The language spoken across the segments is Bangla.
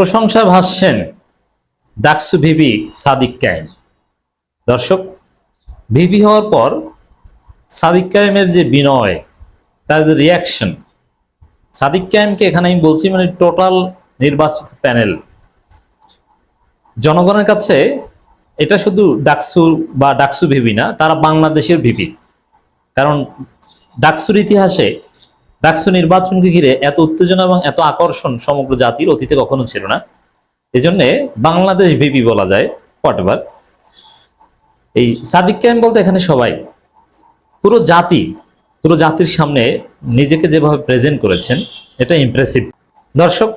প্রশংসা ভাসছেন ডাকসু ভিবি সাদিক কায়েম। দর্শক ভিবি হওয়ার পর সাদিক কায়েমের যে বিনয়, তার যে রিয়াকশন সাদিক কায়েমকে এখানে আমি বলছি মানে টোটাল নির্বাচিত প্যানেল জনগণের কাছে এটা শুধু ডাকসু বা ডাকসু ভিবি না, তারা বাংলাদেশের ভিবি কারণ ডাকসুর ইতিহাসে ডাকসু নির্বাচনকে ঘিরে এত উত্তেজনা এবং এত আকর্ষণ সমগ্র জাতির অতীতে কখনো ছিল না। এই জন্যে বাংলাদেশ ভিপি বলা যায় হোয়াট এই সাদিক ক্যাম বলতে এখানে সবাই। পুরো জাতি, পুরো জাতির সামনে নিজেকে যেভাবে প্রেজেন্ট করেছেন, এটা ইমপ্রেসিভ দর্শক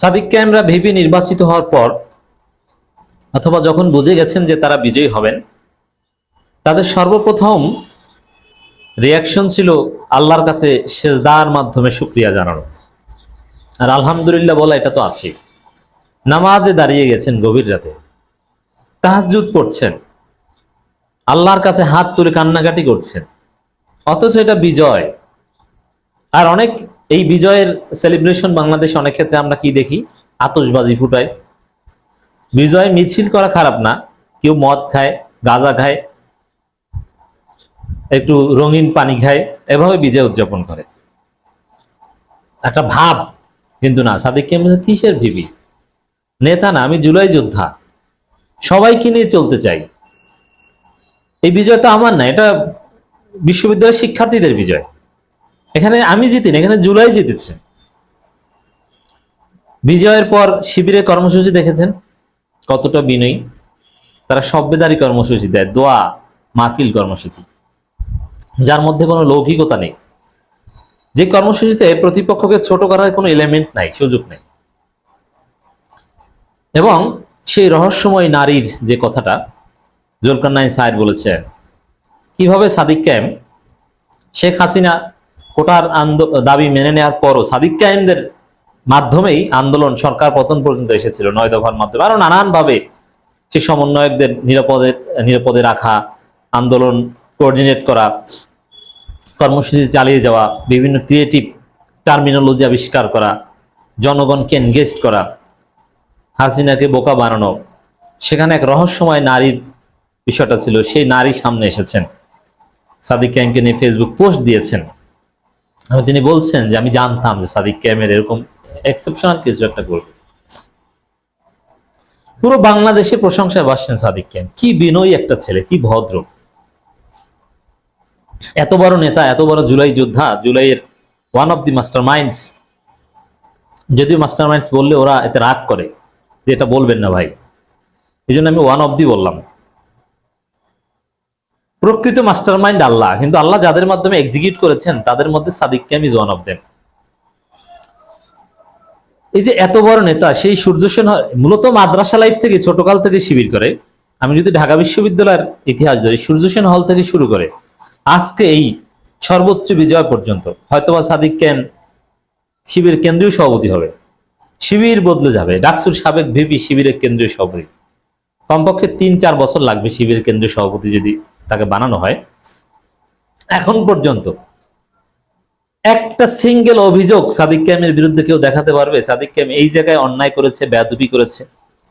সাদিক ক্যামরা ভিপি নির্বাচিত হওয়ার পর, অথবা যখন বুঝে গেছেন যে তারা বিজয়ী হবেন, তাদের সর্বপ্রথম রিয়াকশন ছিল আল্লাহর কাছে সেজদার মাধ্যমে শুক্রিয়া জানানো। আর আলহামদুলিল্লাহ বলা এটা তো আছে। নামাজে দাঁড়িয়ে গেছেন গভীর রাতে। তাহাজুদ পড়ছেন। আল্লাহর কাছে হাত তুলে কান্নাকাটি করছেন। অথচ এটা বিজয়। আর অনেক এই বিজয়ের সেলিব্রেশন বাংলাদেশে অনেক ক্ষেত্রে আমরা কি দেখি? আতশবাজি ফুটায়। বিজয় মিছিল করা খারাপ না। কেউ মদ খায়, গাঁজা খায় একটু রঙিন পানি খায়, এভাবে বিজয় উদযাপন করে। একটা ভাব কিন্তু না, সাদিক কেম কিসের ভিবি? নেতা না, আমি জুলাই যোদ্ধা। সবাইকে নিয়ে চলতে চাই। এই বিজয় তো আমার না, এটা বিশ্ববিদ্যালয়ের শিক্ষার্থীদের বিজয়। এখানে আমি জিতি না, এখানে জুলাই জিতেছে। বিজয়ের পর শিবিরের কর্মসূচি দেখেছেন? কতটা বিনয়ী। তারা সভ্যদারি কর্মসূচি দেয়, দোয়া, মাহফিল কর্মসূচি। যার মধ্যে কোনো লৌকিকতা নেই। যে কর্মসূচিতে প্রতিপক্ষকে ছোট করার কোনো এলিমেন্ট নাই, সুযোগ নেই। এবং সেই রহস্যময় নারীর যে কথাটা জুলকান্নাইন সাহেব বলেছে, কীভাবে সাদিক ক্যাম শেখ হাসিনা কোটার দাবি মেনে নেওয়ার পরও সাদিক ক্যামদের মাধ্যমেই আন্দোলন সরকার পতন পর্যন্ত এসেছিল নয় দফার মাধ্যমে। আরও নানানভাবে সে সমন্বয়কদের নিরাপদে নিরাপদে রাখা, আন্দোলন কোঅর্ডিনেট করা, কর্মসূচি চালিয়ে যাওয়া, বিভিন্ন ক্রিয়েটিভ টার্মিনোলজি আবিষ্কার করা, জনগণকে এনগেজ করা, হাসিনাকে বোকা বানানো। সেখানে এক রহস্যময় নারীর বিষয়টা ছিল, সেই নারী সামনে এসেছেন। সাদিক ক্যামকে নিয়ে ফেসবুক পোস্ট দিয়েছেন। তিনি বলছেন যে, আমি জানতাম যে সাদিক ক্যামের এরকম এক্সেপশনাল কিছু একটা করবে পুরো বাংলাদেশে প্রশংসায় বাসছেন সাদিক ক্যাম কি বিনয়ী একটা ছেলে, কি ভদ্র। এত বড় নেতা, এত বড় জুলাই যোদ্ধা, জুলাইয়ের one of the master minds যদিও মাস্টার মাইন্ডস বললে ওরা এতে রাগ করে যে এটা বলবেন না ভাই। এই আমি ওয়ান অফ দি বললাম। প্রকৃত মাস্টার মাইন্ড আল্লাহ, কিন্তু আল্লাহ যাদের মাধ্যমে এক্সিকিউট করেছেন, তাদের মধ্যে Sadik Kayem is one of them এই যে এত বড় নেতা, সেই সূর্য সেন মূলত মাদ্রাসা লাইফ থেকে ছোটকাল থেকে শিবির করে। আমি যদি ঢাকা বিশ্ববিদ্যালয়ের ইতিহাস ধরি, সূর্য সেন হল থেকে শুরু করে। আজকে এই সর্বোচ্চ বিজয় পর্যন্ত। হয়তোবা সাদিক কেন শিবির কেন্দ্রীয় সভাপতি হবে। শিবির বদলে যাবে। ডাকসুর সাবেক ভিপি শিবিরের কেন্দ্রীয় সভাপতি। কমপক্ষে তিন, চার বছর লাগবে শিবিরের কেন্দ্রীয় সভাপতি যদি তাকে বানানো হয়। এখন পর্যন্ত একটা সিঙ্গেল অভিযোগ সাদিক ক্যামের বিরুদ্ধে কেউ দেখাতে পারবে। সাদিক ক্যাম এই জায়গায় অন্যায় করেছে, বেয়াদবি করেছে।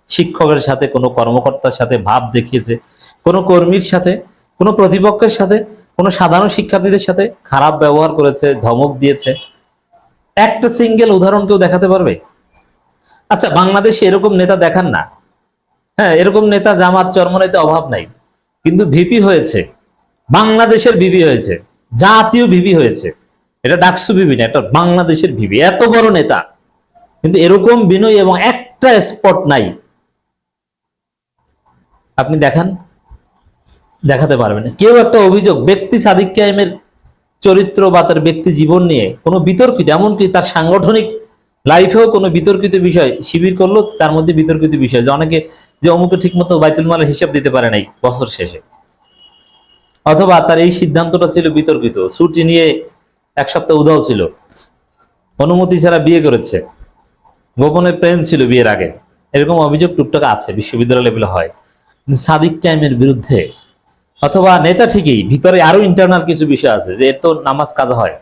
শিক্ষকের সাথে, কোনো কর্মকর্তার সাথে ভাব দেখিয়েছে, কোনো কর্মীর সাথে, কোনো প্রতিপক্ষের সাথে কোনো সাধারণ শিক্ষার্থীদের সাথে খারাপ ব্যবহার করেছে, ধমক দিয়েছে। একটা সিঙ্গেল উদাহরণ কেউ দেখাতে পারবে? আচ্ছা বাংলাদেশে এরকম নেতা দেখান না। হ্যাঁ এরকম নেতা জামাত চরমনাইতে অভাব নাই। কিন্তু ভিপি হয়েছে। বাংলাদেশের ভিপি হয়েছে। জাতীয় ভিপি হয়েছে। এটা ডাকসু ভিপি না, এটা বাংলাদেশের ভিপি। এত বড় নেতা। কিন্তু এরকম বিনয় এবং একটা স্পট নাই। আপনি দেখান। দেখাতে পারবে না। কেউ একটা অভিযোগ, ব্যক্তি সাদিক কায়েমের চরিত্র বা তার ব্যক্তি জীবন নিয়ে কোনো বিতর্কিত, এমনকি তার সাংগঠনিক লাইফেও কোনো বিতর্কিত বিষয় শিবির করল, তার মধ্যে বিতর্কিত বিষয়। যে অনেকে যে অমুকে ঠিক মতো বাইতুল মালের হিসাব দিতে পারে নাই বছর শেষে। অথবা তার এই সিদ্ধান্তটা ছিল বিতর্কিত, ছুটি নিয়ে এক সপ্তাহ উধাও ছিল। অনুমতি ছাড়া বিয়ে করেছে। গোপনে প্রেম ছিল বিয়ের আগে। এরকম অভিযোগ টুকটাক আছে, বিশ্ববিদ্যালয় লেভেলে হয়। সাদিক টাইমের বিরুদ্ধে অথবা নেতা ঠিকই, ভিতরে আরও ইন্টারনাল কিছু বিষয় আছে যে এর তো নামাজ কাজা হয়,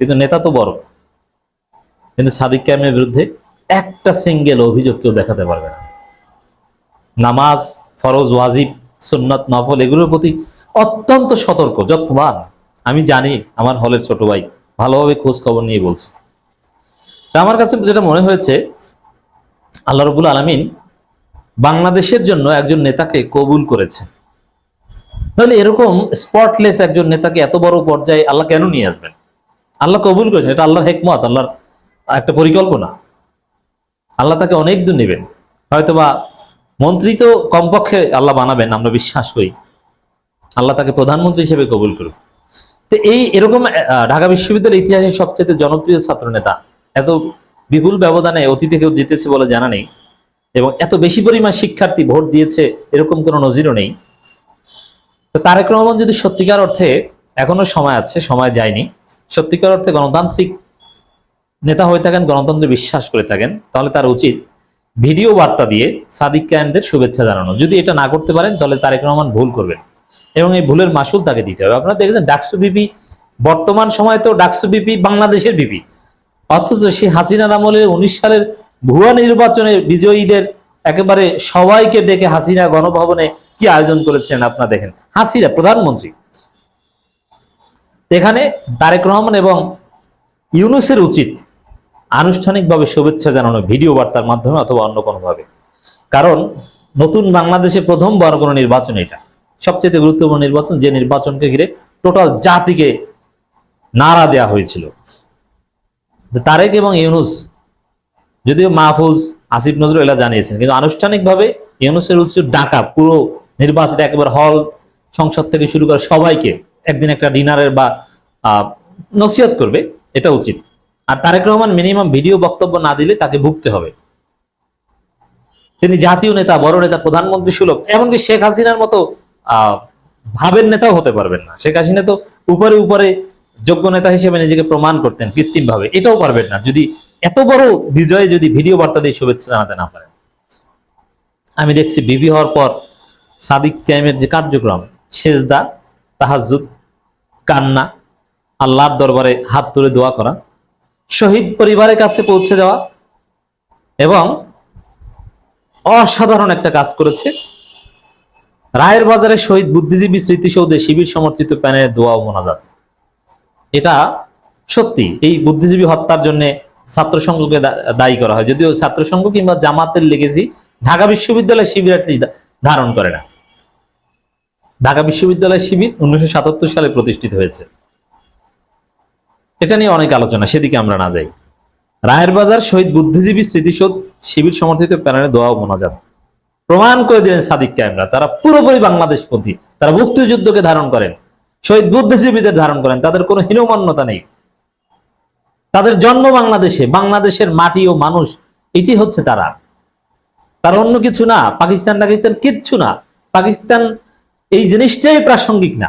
কিন্তু নেতা তো বড়। কিন্তু সাদিক ক্যামের বিরুদ্ধে একটা সিঙ্গেল অভিযোগ কেউ দেখাতে পারবে না। নামাজ, ফরজ, ওয়াজিব, সুন্নত, নফল, এগুলোর প্রতি অত্যন্ত সতর্ক, যত্নবান। আমি জানি আমার হলের ছোট ভাই ভালোভাবে খোঁজ খবর নিয়ে বলছে। আমার কাছে যেটা মনে হয়েছে, আল্লাহ রবুল আলমিন বাংলাদেশের জন্য একজন নেতাকে কবুল করেছে তাহলে এরকম স্পটলেস একজন নেতাকে এত বড় পর্যায়ে আল্লাহ কেন নিয়ে আসবেন? আল্লাহ কবুল করেছেন, এটা আল্লাহর হেকমত, আল্লাহর একটা পরিকল্পনা। আল্লাহ তাকে অনেক দূর নেবেন। হয়তোবা মন্ত্রী তো কমপক্ষে আল্লাহ বানাবেন, আমরা বিশ্বাস করি। আল্লাহ তাকে প্রধানমন্ত্রী হিসেবে কবুল করুক। তো এই এরকম ঢাকা বিশ্ববিদ্যালয়ের ইতিহাসের সবচেয়ে জনপ্রিয় ছাত্র নেতা এত বিপুল ব্যবধানে অতীতে কেউ জিতেছে বলে জানা নেই, এবং এত বেশি পরিমাণ শিক্ষার্থী ভোট দিয়েছে, এরকম কোনো নজিরও নেই। তো তারেক রহমান যদি সত্যিকার অর্থে এখনও সময় আছে, সময় যায়নি, সত্যিকার অর্থে গণতান্ত্রিক নেতা হয়ে থাকেন, গণতন্ত্রে বিশ্বাস করে থাকেন, তাহলে তার উচিত ভিডিও বার্তা দিয়ে সাদিক কায়েমদের শুভেচ্ছা জানানো। যদি এটা না করতে পারেন, তাহলে তারেক রহমান ভুল করবেন। এবং এই ভুলের মাসুল তাকে দিতে হবে। আপনারা দেখেছেন ডাকসু বিপি বর্তমান সময় তো ডাকসু বিপি বাংলাদেশের বিপি অথচ সেই হাসিনার আমলে উনিশ সালের ভুয়া নির্বাচনে বিজয়ীদের একেবারে সবাইকে ডেকে হাসিনা গণভবনে কি আয়োজন করেছেন আপনারা দেখেন। হাসিরা প্রধানমন্ত্রী। এখানে তারেক রহমান এবং ইউনুসের উচিত আনুষ্ঠানিকভাবে শুভেচ্ছা জানানো ভিডিও বার্তার মাধ্যমে অথবা অন্য কোনোভাবে। কারণ নতুন বাংলাদেশে প্রথম বড় কোনো নির্বাচন এটা। সবচেয়ে গুরুত্বপূর্ণ নির্বাচন যে নির্বাচনকে ঘিরে টোটাল জাতিকে নাড়া দেয়া হয়েছিল। তারেক এবং ইউনুস, যদিও মাহফুজ, আসিফ নজরুল এলা জানিয়েছেন, কিন্তু আনুষ্ঠানিকভাবে ইউনুসের উচিত ডাকা, পুরো নির্বাচন একেবারে হল সংসদ থেকে শুরু করে সবাইকে একদিন একটা ডিনারের বা নসিহত করবে, এটা উচিত। আর তারেক রহমান মিনিমাম ভিডিও বক্তব্য না দিলে তাকে ভুগতে হবে। তিনি জাতীয় নেতা, বড় নেতা, প্রধানমন্ত্রী সুলভ, এমনকি শেখ হাসিনার মতো ভাবের নেতাও হতে পারবেন না। শেখ হাসিনা তো উপরে উপরে যোগ্য নেতা হিসেবে নিজেকে প্রমাণ করতেন কৃত্রিম ভাবে এটাও পারবেন না। যদি এত বড় বিজয়ে যদি ভিডিও বার্তা দিয়ে শুভেচ্ছা জানাতে না পারেন। আমি দেখছি বিবি হওয়ার পর সাদিক ক্যামের যে কার্যক্রম, সেজদা তাহাজুদ কান্না, আল্লাহর দরবারে হাত তুলে দোয়া করা, শহীদ পরিবারের কাছে পৌঁছে যাওয়া এবং অসাধারণ একটা কাজ করেছে। রায়ের বাজারে শহীদ বুদ্ধিজীবী স্মৃতিসৌধে শিবির সমর্থিত প্যানেলের দোয়া ও মোনাজাত। এটা সত্যি, এই বুদ্ধিজীবী হত্যার জন্য ছাত্র সংঘকে দায়ী করা হয়। যদিও ছাত্র সংঘ কিংবা জামাতের লেগেছি ঢাকা বিশ্ববিদ্যালয় শিবির ধারণ করে না। ঢাকা বিশ্ববিদ্যালয় শিবির উনিশশো সাতাত্তর সালে প্রতিষ্ঠিত হয়েছে। এটা নিয়ে অনেক আলোচনা, সেদিকে আমরা না যাই। রায়ের বাজার শহীদ বুদ্ধিজীবী স্মৃতিসৌধ শিবির সমর্থিত প্যানেলে দোয়া ও মোনাজাত। প্রমাণ করে দিলেন সাদিক কায়েমরা, তারা পুরোপুরি বাংলাদেশপন্থী, তারা মুক্তিযুদ্ধকে ধারণ করেন, শহীদ বুদ্ধিজীবীদের ধারণ করেন, তাদের কোনো হীনমান্যতা নেই। তাদের জন্ম বাংলাদেশে, বাংলাদেশের মাটি ও মানুষ, এটি হচ্ছে তারা। তার অন্য কিছু না, পাকিস্তান পাকিস্তান কিচ্ছু না। পাকিস্তান এই জিনিসটাই প্রাসঙ্গিক না।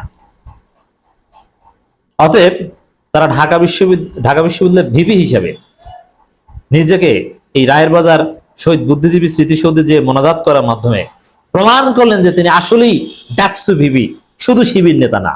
অতএব তারা ঢাকা বিশ্ববিদ্যালয় ঢাকা বিশ্ববিদ্যালয়ের ভিপি হিসাবে নিজেকে এই রায়ের বাজার শহীদ বুদ্ধিজীবী স্মৃতিসৌধে যে মোনাজাত করার মাধ্যমে প্রমাণ করলেন যে তিনি আসলেই ডাকসু ভিবি শুধু শিবির নেতা না।